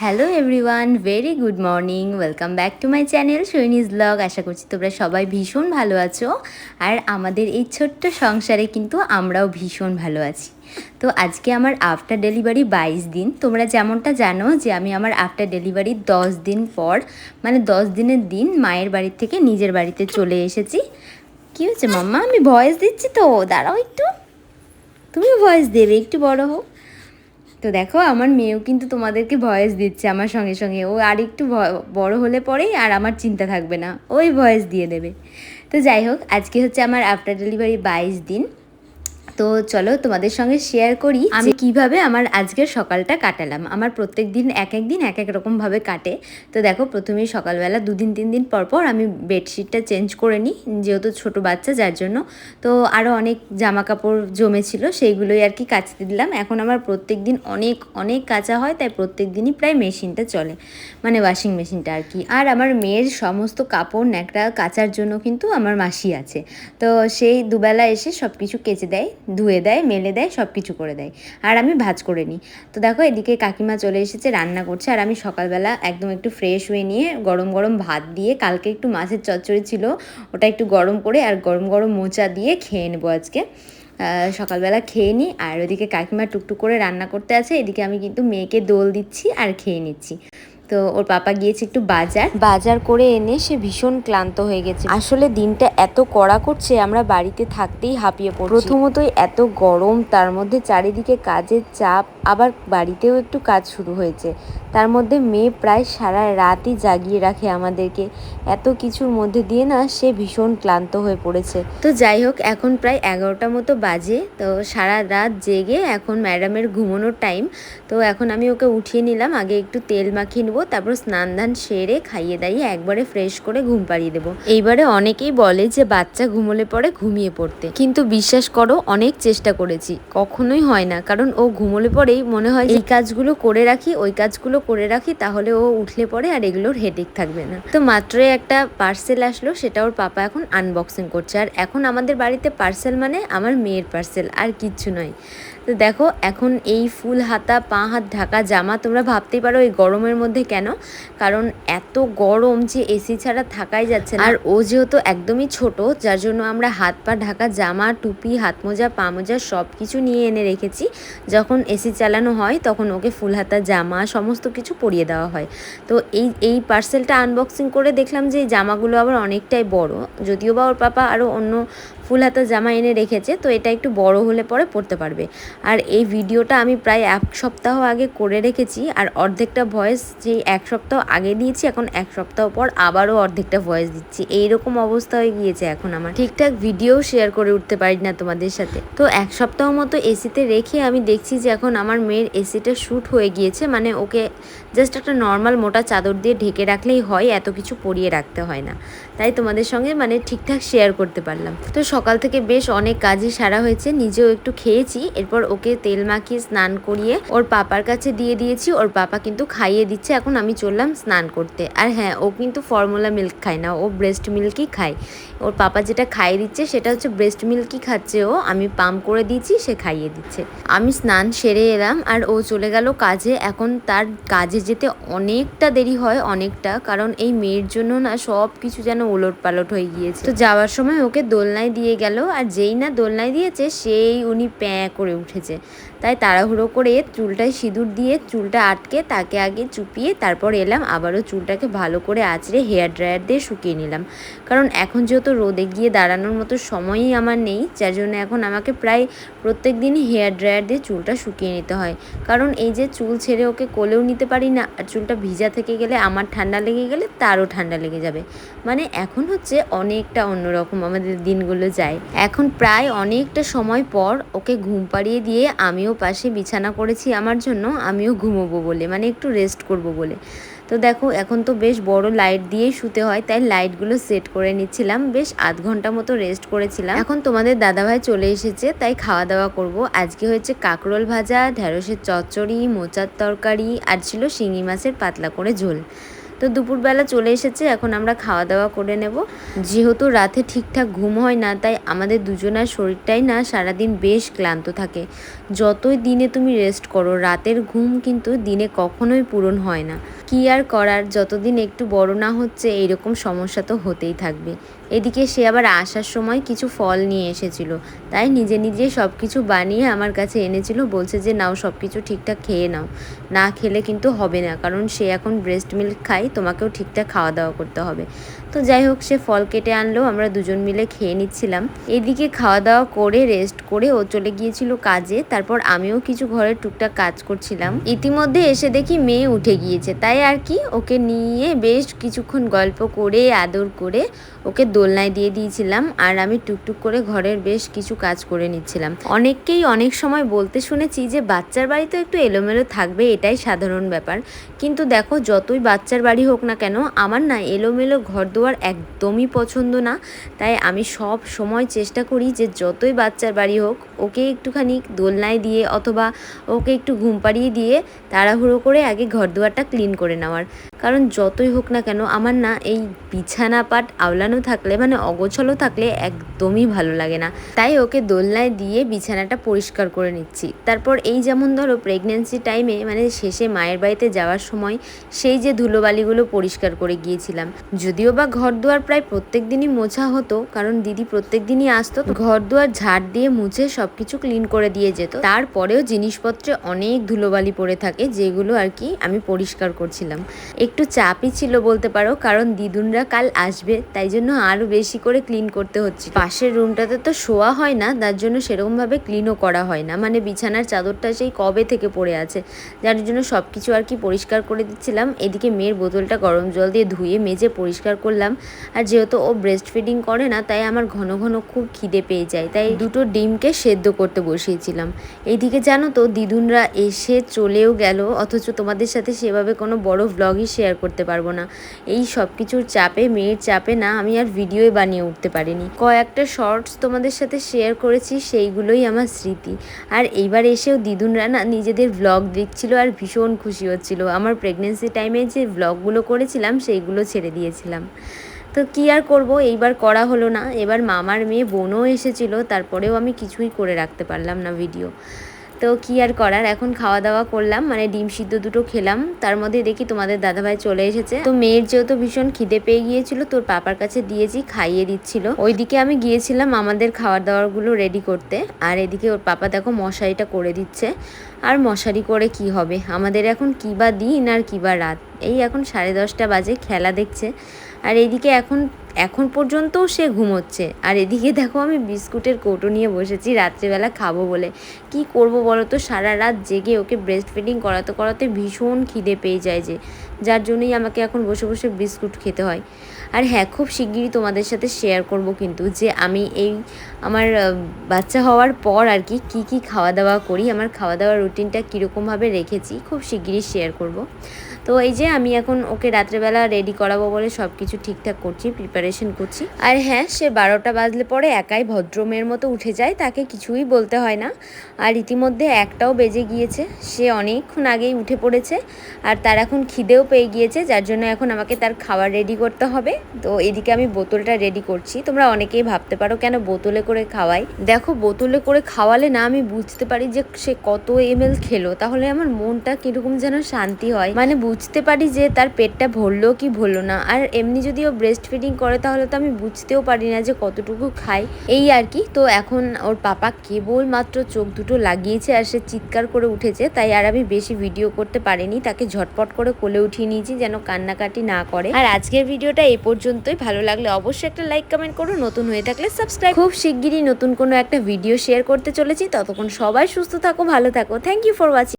Hello everyone very good morning welcome back to my channel সৈনিজ blog আশা করছি তোমরা সবাই ভীষণ ভালো আছো। আর আমাদের এই ছোট্ট সংসারে কিন্তু আমরাও ভীষণ ভালো আছি। তো আজকে আমার আফটার ডেলিভারি বাইশ দিন। তোমরা যেমনটা জানো যে আমি আমার আফটার ডেলিভারি দশ দিন পর মানে দশ দিনের দিন মায়ের বাড়ি থেকে নিজের বাড়িতে চলে এসেছি। কী হয়েছে, মাম্মা? আমি ভয়েস দিচ্ছি তো। দাঁড়াও একটু। তুমিও ভয়েস দেবে, একটু বড় হোক। তো দেখো, আমার মেয়েও কিন্তু তোমাদেরকে ভয়েস দিচ্ছে আমার সঙ্গে সঙ্গে। ও আর একটু বড় হলে পরেই আর আমার চিন্তা থাকবে না, ওই ভয়েস দিয়ে দেবে। তো যাই হোক, আজকে হচ্ছে আমার আফটার ডেলিভারি বাইশ দিন। তো চলো তোমাদের সঙ্গে শেয়ার করি আমি কীভাবে আমার আজকের সকালটা কাটালাম। আমার প্রত্যেক দিন এক এক দিন এক এক রকমভাবে কাটে। তো দেখো প্রথমে সকালবেলা দুদিন তিন দিন পর পর আমি বেডশিটটা চেঞ্জ করে নিই যেহেতু ছোট বাচ্চা যার জন্য। তো আরও অনেক জামা কাপড় জমেছিল সেইগুলোই আর কি কাচতে দিলাম। এখন আমার প্রত্যেক দিন অনেক অনেক কাচা হয় তাই প্রত্যেক দিনই প্রায় মেশিনটা চলে। মানে ওয়াশিং মেশিনটা আর কি। আর আমার মেয়ের সমস্ত কাপড় ন্যাকড়া কাচার জন্য কিন্তু আমার মাসি আছে। তো সেই দুবেলা এসে সব কিছু কেচে দেয়। ধুয়ে দেয়, মেলে দেয় সব কিছু করে দেয়। আর আমি ভাজ করে নিই। তো দেখো এদিকে কাকিমা চলে এসেছে, রান্না করছে। আর আমি সকালবেলা একদম একটু ফ্রেশ হয়ে নিয়ে গরম গরম ভাত দিয়ে কালকে একটু মাছের চচ্চড়ি ছিল, ওটা একটু গরম করে আর গরম গরম মোচা দিয়ে খেয়ে নেব আজকে। সকালবেলা খেয়ে নিই। আর ওদিকে কাকিমা টুকটুক করে রান্না করতে আছে। এদিকে আমি কিন্তু মেয়েকে দোল দিচ্ছি আর খেয়ে নিচ্ছি। তো ওর পাপা গিয়েছে একটু বাজার। বাজার করে এনে সে ভীষণ ক্লান্ত হয়ে গেছে। আসলে দিনটা এত কড়া করছে আমরা বাড়িতে থাকতেই হাঁপিয়ে পড়ি প্রথমতই এত গরম তার মধ্যে চারিদিকে কাজের চাপ আবার বাড়িতেও একটু কাজ শুরু হয়েছে। তার মধ্যে মেয়ে প্রায় সারা রাতই জাগিয়ে রাখে আমাদেরকে। এত কিছুর মধ্যে দিয়ে না সে ভীষণ ক্লান্ত হয়ে পড়েছে। তো যাই হোক এখন প্রায় এগারোটা মতো বাজে। তো সারা রাত জেগে এখন ম্যাডামের ঘুমানোর টাইম তো এখন আমি ওকে উঠিয়ে নিলাম আগে একটু তেল মাখিয়ে নেব তারপর স্নান ধান সেরে খাইয়ে দাইয়ে একবারে ফ্রেশ করে ঘুম পাড়িয়ে দেবো। এইবারে অনেকেই বলে যে বাচ্চা ঘুমোলে পরে ঘুমিয়ে পড়তে। কিন্তু বিশ্বাস করো, অনেক চেষ্টা করেছি। কখনোই হয় না, কারণ ও ঘুমোলে পরেই মনে হয় এই কাজগুলো করে রাখি, ওই কাজগুলো করে রাখি, তাহলে ও উঠলে পরে আর এগুলোর হেডেক থাকবে না। তো মাত্রই একটা পার্সেল আসলো, সেটা ওর পাপা এখন আনবক্সিং করছে। আর এখন আমাদের বাড়িতে পার্সেল মানে আমার মেয়ের পার্সেল আর কিচ্ছু নয়। তো দেখো এখন এই ফুল হাতা পা হাত ঢাকা জামা তোমরা ভাবতেই পারো এই গরমের মধ্যে কেন? কারণ এত গরম যে এসি ছাড়া থাকাই যাচ্ছে না। আর ও যেহেতু একদমই ছোট যার জন্য আমরা হাত পা ঢাকা জামা টুপি হাত মোজা পা মোজা সব কিছু নিয়ে এনে রেখেছি। যখন এসি চালানো হয় তখন ওকে ফুল হাতা জামা সমস্ত কিছু পরিয়ে দেওয়া হয়। তো এই এই পার্সেলটা আনবক্সিং করে দেখলাম যে এই জামাগুলো আবার অনেকটাই বড়। যদিও বা ওর পাপা আরও অন্য ফুল হাতা জামা এনে রেখেছে, তো এটা একটু বড় হলে পরে পরতে পারবে। আর এই ভিডিওটা আমি প্রায় এক সপ্তাহ আগে করে রেখেছি, আর অর্ধেকটা ভয়েস যেই এক সপ্তাহ আগে দিয়েছি, এখন এক সপ্তাহ পর আবারও অর্ধেকটা ভয়েস দিচ্ছি। এইরকম অবস্থা হয়ে গিয়েছে এখন আমার। ঠিকঠাক ভিডিও শেয়ার করে উঠতে পারি না তোমাদের সাথে। তো এক সপ্তাহ মতো এসিতে রেখে আমি দেখছি যে এখন আমার মেয়ের এসিটা শ্যুট হয়ে গিয়েছে মানে ওকে জাস্ট একটা নর্মাল মোটা চাদর দিয়ে ঢেকে রাখলেই হয়, এত কিছু পরিয়ে রাখতে হয় না। তাই তোমাদের সঙ্গে মানে ঠিকঠাক শেয়ার করতে পারলাম। তো সকাল থেকে বেশ অনেক কাজই সারা হয়েছে, নিজেও একটু খেয়েছি। এরপর ওকে তেল মাখিয়ে স্নান করিয়ে ওর পাপার কাছে দিয়ে দিয়েছি। ওর পাপা কিন্তু খাইয়ে দিচ্ছে, এখন আমি চললাম স্নান করতে। আর হ্যাঁ ও কিন্তু ফর্মুলা মিল্ক খায় না, ও ব্রেস্ট মিল্কই খায়। ওর পাপা যেটা খাইয়ে দিচ্ছে, সেটা হচ্ছে ব্রেস্ট মিল্কই খাচ্ছে ও। আমি পাম্প করে দিয়েছি, সে খাইয়ে দিচ্ছে। আমি স্নান সেরে এলাম, আর ও চলে গেল কাজে। এখন তার কাজে যেতে অনেকটা দেরি হয়, অনেকটা। কারণ এই মেয়ের জন্য না সব কিছু যেন ওলট পালট হয়ে গিয়েছে। তো যাওয়ার সময় ওকে দোলনায় দিয়ে গেল আর যেই না দোলনায় দিয়েছে সেই উনি প্যাঁ করে উঠেছে। তাই তাড়াহুড়ো করে চুলটায় সিঁদুর দিয়ে চুলটা আটকে তাকে আগে চুপিয়ে তারপর এলাম। আবারও চুলটাকে ভালো করে আঁচড়ে হেয়ার ড্রায়ার দিয়ে শুকিয়ে নিলাম। কারণ এখন যেহেতু রোদে গিয়ে দাঁড়ানোর মতো সময়ই আমার নেই, যার জন্য এখন আমাকে প্রায় প্রত্যেক দিনই হেয়ার ড্রায়ার দিয়ে চুলটা শুকিয়ে নিতে হয়। কারণ এই যে চুল ছেড়ে ওকে কোলেও নিতে পারি না, আর চুলটা ভিজা থেকে গেলে, আমার ঠান্ডা লেগে গেলে তারও ঠান্ডা লেগে যাবে। মানে এখন হচ্ছে অনেকটা অন্যরকম আমাদের দিনগুলো যায়। এখন প্রায় অনেকটা সময় পর ওকে ঘুম পাড়িয়ে দিয়ে আমিও পাশে বিছানা করেছি আমার জন্য, আমিও ঘুমোবো বলে মানে একটু রেস্ট করব বলে। তো দেখো, এখন তো বেশ বড় লাইট দিয়েই শুতে হয়, তাই লাইটগুলো সেট করে নিচ্ছিলাম, বেশ আধ ঘণ্টা মতো রেস্ট করেছিলাম। এখন তোমাদের দাদাভাই চলে এসেছে, তাই খাওয়া দাওয়া করব। আজকে হয়েছে কাকরোল ভাজা ঢেঁড়সের চচ্চড়ি, মোচার তরকারি, আর ছিল শিঙি মাছের পাতলা করে ঝোল। তো দুপুরবেলা চলে এসেছে, এখন আমরা খাওয়া দাওয়া করে নেব। যেহেতু রাতে ঠিকঠাক ঘুম হয় না, তাই আমাদের দুজনের শরীরটাই না সারাদিন বেশ ক্লান্ত থাকে। যতই দিনে তুমি রেস্ট করো, রাতের ঘুম কিন্তু দিনে কখনোই পূরণ হয় না। কি আর করার, যতদিন একটু বড় না হচ্ছে, এইরকম সমস্যা তো হতেই থাকবে। এদিকে সে আবার আসার সময় কিছু ফল নিয়ে এসেছিল। তাই নিজে নিজে সব কিছু বানিয়ে আমার কাছে এনেছিল, বলছে যে, নাও সব কিছু ঠিকঠাক খেয়ে নাও। না খেলে কিন্তু হবে না, কারণ সে এখন ব্রেস্ট মিল্ক খায়। তোমাকেও ঠিকঠাক খাওয়া দাওয়া করতে হবে। তো যাই হোক, সে ফল কেটে আনলো, আমরা দুজন মিলে খেয়ে নিচ্ছিলাম। এদিকে খাওয়া দাওয়া করে রেস্ট করে ও চলে গিয়েছিল কাজে, তারপর আমিও কিছু ঘরের টুকটাক কাজ করছিলাম। ইতিমধ্যে এসে দেখি মেয়ে উঠে গিয়েছে, তাই আর কি, ওকে নিয়ে বেশ কিছুক্ষণ গল্প করে, আদর করে ওকে দোলনায় দিয়ে দিয়েছিলাম, আর আমি টুকটুক করে ঘরের বেশ কিছু কাজ করে নিচ্ছিলাম। অনেককেই অনেক সময় বলতে শুনেছি যে, বাচ্চার বাড়ি তো একটু এলোমেলো থাকবে, এটাই সাধারণ ব্যাপার। কিন্তু দেখো, যতই বাচ্চার বাড়ি হোক না কেন, আমার না এলোমেলো ঘর দুয়ার একদমই পছন্দ না। তাই আমি সব সময় চেষ্টা করি যে যতই বাচ্চার বাড়ি হোক, ওকে একটুখানি দোলনায় দিয়ে অথবা ওকে একটু ঘুম পাড়িয়ে দিয়ে তাড়াহুড়ো করে আগে ঘর দুয়ারটা ক্লিন করে নেওয়ার। কারণ যতই হোক না কেন আমার না এই বিছানা পাট আওলানো থাকলে মানে অগোছলো থাকলে একদমই ভালো লাগে না। তাই ওকে দোলনায় দিয়ে বিছানাটা পরিষ্কার করে নিচ্ছি। তারপর এই যেমন ধরো প্রেগনেন্সি টাইমে মানে শেষে মায়ের বাড়িতে যাওয়ার সময় সেই যে ধুলোবালিগুলো পরিষ্কার করে গিয়েছিলাম। যদিও বা ঘর দুয়ার প্রায় প্রত্যেক দিনই মোছা হতো, কারণ দিদি প্রত্যেক দিনই আসতো ঘর দুয়ার ঝাড় দিয়ে মুছে সব কিছু ক্লিন করে দিয়ে যেত। তারপরেও জিনিসপত্রে অনেক ধুলোবালি পড়ে থাকে, যেগুলো আর কি আমি পরিষ্কার করছিলাম। একটু চাপই ছিল বলতে পারো, কারণ দিদুনরা কাল আসবে, তাই জন্য আরও বেশি করে ক্লিন করতে হচ্ছে পাশের রুমটাতে তো শোয়া হয় না, তার জন্য সেরকমভাবে ক্লিনও করা হয় না। মানে বিছানার চাদরটা সেই কবে থেকে পড়ে আছে, যার জন্য সব কিছু আর কি পরিষ্কার করে দিচ্ছিলাম। এদিকে মেয়ের বোতলটা গরম জল দিয়ে ধুয়ে মেজে পরিষ্কার করলাম। আর যেহেতু ও ব্রেস্ট ফিডিং করে না, তাই আমার ঘন ঘন খুব খিদে পেয়ে যায়, তাই দুটো ডিমকে সেদ্ধ করতে বসিয়েছিলাম। এইদিকে জানো তো দিদুনরা এসে চলেও গেল, অথচ তোমাদের সাথে সেভাবে কোনো বড় ব্লগই শেয়ার করতে পারব না। এই সব কিছুর চাপে, মেয়ের চাপে না আমি আর ভিডিওই বানিয়ে উঠতে পারিনি। কয়েকটা শর্টস তোমাদের সাথে শেয়ার করেছি, সেইগুলোই আমার স্মৃতি। আর এইবার এসেও দিদুনরা না নিজেদের ব্লগ দেখছিল আর ভীষণ খুশি হচ্ছিল। আমার প্রেগনেন্সি টাইমে যে ব্লগগুলো করেছিলাম, সেইগুলো ছেড়ে দিয়েছিলাম। তো কি আর করব, এইবার করা হলো না। এবার মামার মেয়ে বোনও এসেছিল, তারপরেও আমি কিছুই করে রাখতে পারলাম না ভিডিও তো কি আর করার? এখন খাওয়া দাওয়া করলাম মানে ডিম সিদ্ধ দুটো খেলাম। তার মধ্যে দেখি তোমাদের দাদাভাই চলে এসেছে। তো মেয়ের যেহেতু ভীষণ খিদে পেয়ে গিয়েছিল, তোর পাপার কাছে দিয়েছি, খাইয়ে দিচ্ছিল। ওইদিকে আমি গিয়েছিলাম আমাদের খাওয়ার দাওয়ারগুলো রেডি করতে। আর এদিকে ওর পাপা দেখো মশারিটা করে দিচ্ছে। আর মশারি করে কি হবে? আমাদের এখন কী বা দিন আর কী বা রাত? এই এখন সাড়ে দশটা বাজে, খেলা দেখছে। আর এদিকে এখন এখন পর্যন্তও সে ঘুমোচ্ছে। আর এদিকে দেখো আমি বিস্কুটের কৌটো নিয়ে বসেছি, রাত্রেবেলা খাব বলে। কি করব বলো তো? সারা রাত জেগে ওকে ব্রেস্ট ফিডিং করাতে করাতে ভীষণ খিদে পেয়ে যায় যে। যার জন্যই আমাকে এখন বসে বসে বিস্কুট খেতে হয়। আর হ্যাঁ খুব শিগগিরই তোমাদের সাথে শেয়ার করব কিন্তু যে আমি এই আমার বাচ্চা হওয়ার পর আর কি, কী খাওয়া দাওয়া করি, আমার খাওয়া দাওয়ার রুটিনটা কীরকমভাবে রেখেছি, খুব শিগগিরই শেয়ার করব। তো এই যে আমি এখন ওকে রাত্রেবেলা রেডি করাবো বলে সব কিছু ঠিকঠাক করছি প্রিপারেশন করছি। আর হ্যাঁ সে বারোটা বাজলে পরে একাই ভদ্রমের মতো উঠে যায়, তাকে কিছুই বলতে হয় না। আর ইতিমধ্যে একটাও বেজে গিয়েছে, সে অনেকক্ষণ আগেই উঠে পড়েছে আর তার এখন খিদেও পেয়ে গিয়েছে, যার জন্য এখন আমাকে তার খাবার রেডি করতে হবে। তো এদিকে আমি বোতলটা রেডি করছি। তোমরা অনেকেই ভাবতে পারো কেন বোতলে করে খাওয়াই? দেখো, বোতলে করে খাওয়ালে না আমি বুঝতে পারি যে সে কত এম খেলো, তাহলে আমার মনটা কীরকম যেন শান্তি হয়। মানে বুঝতে পারি যে তার পেটটা ভরলো কি ভরলো না। আর এমনি যদি ও ব্রেস্ট ফিডিং করে, তাহলে তো আমি বুঝতেও পারি না যে কতটুকু খাই এই আর কি। তো এখন ওর পাপা কেবল মাত্র চোখ দুটো লাগিয়েছে আর সে চিৎকার করে উঠেছে, তাই আর আমি বেশি ভিডিও করতে পারিনি। তাকে ঝটপট করে কোলে উঠিয়ে নিয়েছি যেন কান্নাকাটি না করে। আর আজকের ভিডিওটা এই পর্যন্তই। ভালো লাগলে অবশ্যই একটা লাইক কমেন্ট করো। নতুন হয়ে থাকলে সাবস্ক্রাইব খুব শিগগিরই নতুন কোনো একটা ভিডিও শেয়ার করতে চলেছি। ততক্ষণ সবাই সুস্থ থাকো, ভালো থাকো। Thank you for watching